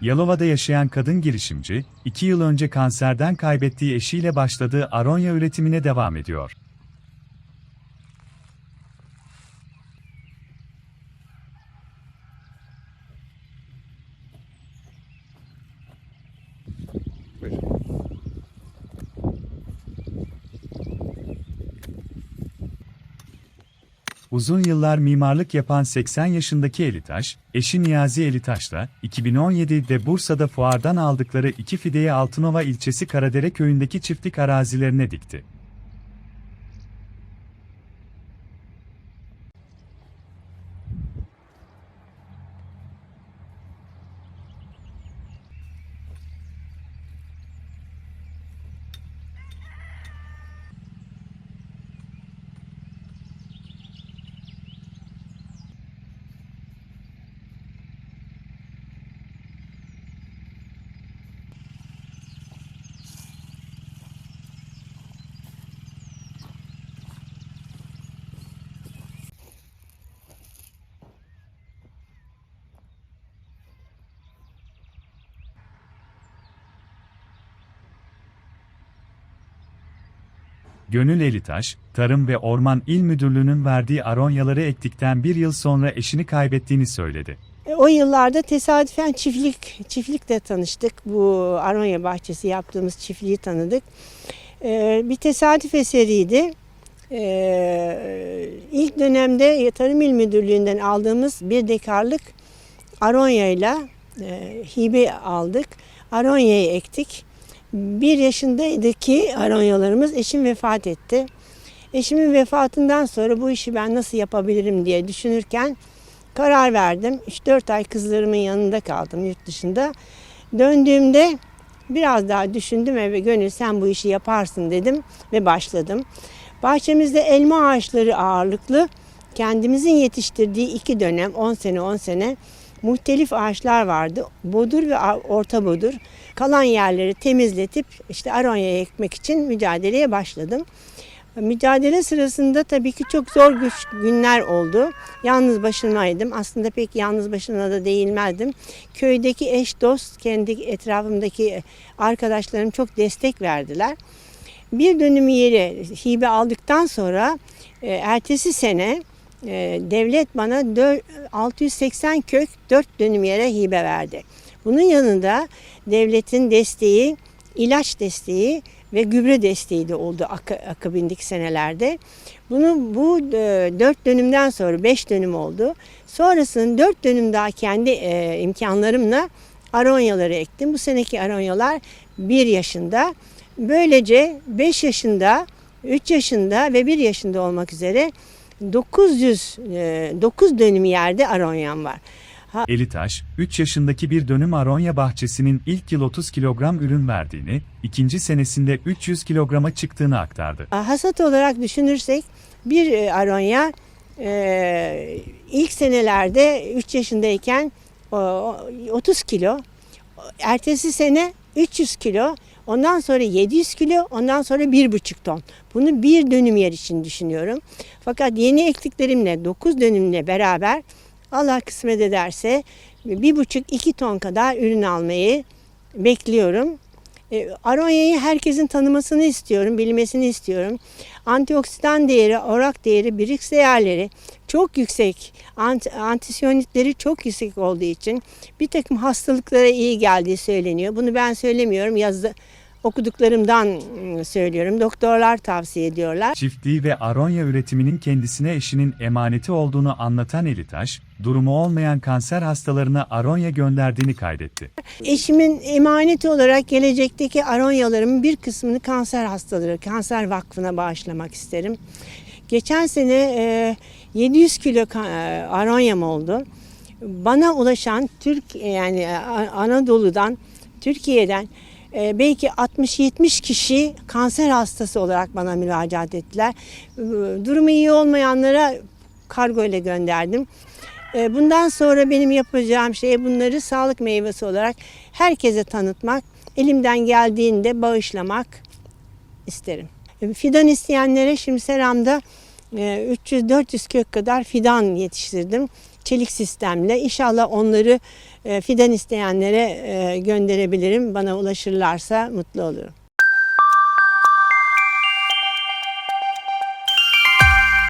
Yalova'da yaşayan kadın girişimci, 2 yıl önce kanserden kaybettiği eşiyle başladığı aronya üretimine devam ediyor. Uzun yıllar mimarlık yapan 80 yaşındaki Elitaş, eşi Niyazi Elitaş'la 2017'de Bursa'da fuardan aldıkları iki fideyi Altınova ilçesi Karadere köyündeki çiftlik arazilerine dikti. Gönül Elitaş, Tarım ve Orman İl Müdürlüğü'nün verdiği aronyaları ektikten bir yıl sonra eşini kaybettiğini söyledi. E, O yıllarda tesadüfen çiftlik çiftlikle tanıştık. Bu Aronya bahçesi yaptığımız çiftliği tanıdık. E, bir tesadüf eseriydi. E, ilk dönemde Tarım İl Müdürlüğü'nden aldığımız bir dekarlık Aronya ile hibe aldık. Aronya'yı ektik. Bir yaşındaki Aronyalarımız eşim vefat etti. Eşimin vefatından sonra bu işi ben nasıl yapabilirim diye düşünürken karar verdim. 3-4 ay kızlarımın yanında kaldım yurt dışında. Döndüğümde biraz daha düşündüm ve gönül sen bu işi yaparsın dedim ve başladım. Bahçemizde elma ağaçları ağırlıklı kendimizin yetiştirdiği iki dönem 10 sene 10 sene muhtelif ağaçlar vardı. Bodur ve orta bodur. Kalan yerleri temizletip işte aronyaya ekmek için mücadeleye başladım. Mücadele sırasında tabii ki çok zor güç günler oldu. Yalnız başımaydım. Aslında pek yalnız başına da değilmezdim. Köydeki eş dost, kendi etrafımdaki arkadaşlarım çok destek verdiler. Bir dönüm yeri hibe aldıktan sonra e, ertesi sene e, devlet bana 4, 680 kök 4 dönüm yere hibe verdi. Bunun yanında devletin desteği, ilaç desteği ve gübre desteği de oldu ak- akabindeki senelerde. Bunu bu e, 4 dönümden sonra 5 dönüm oldu. Sonrasında 4 dönüm daha kendi e, imkanlarımla aronyaları ektim. Bu seneki aronyalar 1 yaşında. Böylece 5 yaşında, 3 yaşında ve 1 yaşında olmak üzere 900 e, 9 dönüm yerde aronyam var. Elitaş, 3 yaşındaki bir dönüm aronya bahçesinin ilk yıl 30 kilogram ürün verdiğini, ikinci senesinde 300 kilograma çıktığını aktardı. Hasat olarak düşünürsek bir e, aronya e, ilk senelerde 3 yaşındayken o, 30 kilo, ertesi sene 300 kilo, ondan sonra 700 kilo, ondan sonra 1,5 ton. Bunu bir dönüm yer için düşünüyorum. Fakat yeni ektiklerimle 9 dönümle beraber Allah kısmet ederse 1,5-2 ton kadar ürün almayı bekliyorum. E, Aronya'yı herkesin tanımasını istiyorum, bilmesini istiyorum. Antioksidan değeri, orak değeri, Brix değerleri çok yüksek. Ant, antisiyonitleri çok yüksek olduğu için bir takım hastalıklara iyi geldiği söyleniyor. Bunu ben söylemiyorum, yazı okuduklarımdan ıı, söylüyorum. Doktorlar tavsiye ediyorlar. Çiftliği ve aronya üretiminin kendisine eşinin emaneti olduğunu anlatan Elitaş, durumu olmayan kanser hastalarına aronya gönderdiğini kaydetti. Eşimin emaneti olarak gelecekteki aronyalarımın bir kısmını kanser hastaları, kanser vakfına bağışlamak isterim. Geçen sene e, 700 kilo aronyam oldu. Bana ulaşan Türk yani Anadolu'dan, Türkiye'den e, belki 60-70 kişi kanser hastası olarak bana müracaat ettiler. E, Durumu iyi olmayanlara kargo ile gönderdim. E, Bundan sonra benim yapacağım şey bunları sağlık meyvesi olarak herkese tanıtmak, elimden geldiğinde bağışlamak isterim. E, Fidan isteyenlere şimdi Seram'da e, 300-400 kök kadar fidan yetiştirdim. Çelik sistemle. İnşallah onları e, fidan isteyenlere e, gönderebilirim. Bana ulaşırlarsa mutlu olurum.